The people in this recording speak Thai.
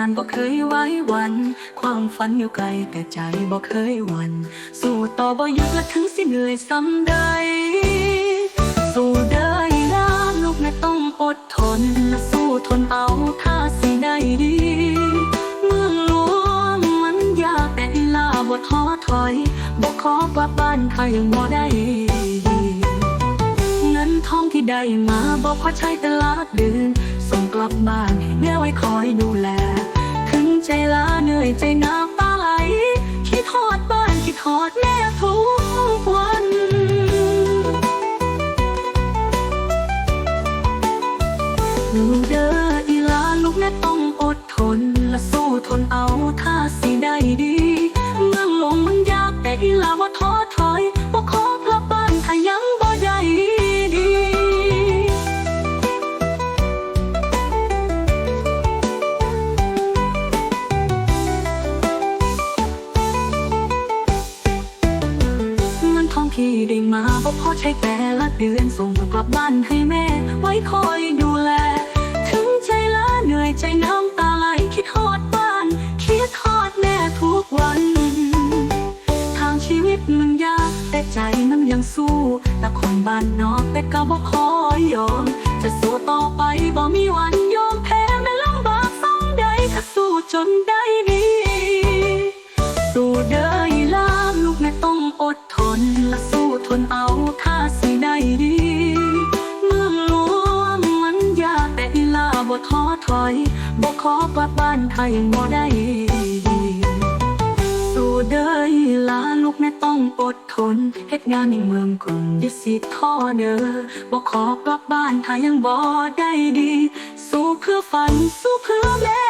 านบ่เคยไว้วัน ความฝันอยู่ไกลแต่ใจบ่เคยหวัน สู้ต่อบ่หยุดและถึงสิเหนื่อยซ้ำใด สู้เด้ออีหลาลูกนะต้องอดทนและสู้ทนเอาถ้าสิได้ดีเมืองหลวงมันยากแต่ลาบ่ท้อถอยบ่ขอกลับบ้านถ้ายังบ่ได้เงินทองที่ได้มาบอกพอใช้แต่ลาดเดือนส่งกลับบ้านให้แม่ไว้คอยดูแล ใจน้ำตาไหล คิดทอดบ้านคิดทอดแม่ทุกวันลูกเด้ออีลาลูกแม่ต้องอดทน และสู้ทนเอาถ้าสิได้ดี ที่ได้มาบ่พอใช้แต่ละเดือนส่งกลับบ้านให้แม่ ไว้คอยดูแล ถึงใจล้าเหนื่อยใจน้ำตาไหลคิดฮอดบ้าน คิดฮอดแม่ทุกวัน ทางชีวิตมันยาก แต่ใจมันยังสู้ แต่คนบ้านนอกแต่ก็บ่ขอยอมจะสู้ต่อไปบ่มีวันย อถอยบ่ขอกลับบ้านถ้ายังบ่ได้ดีสู้เด้อลาลูกแม่ต้องอดทนเฮ็ดงานในเมืองกรุงอย่สิท้อเด้อบ่ขอกลับบ้านถ้ายังบ่ได้ดี สู้เพื่อฝัน สู้เพื่อแม่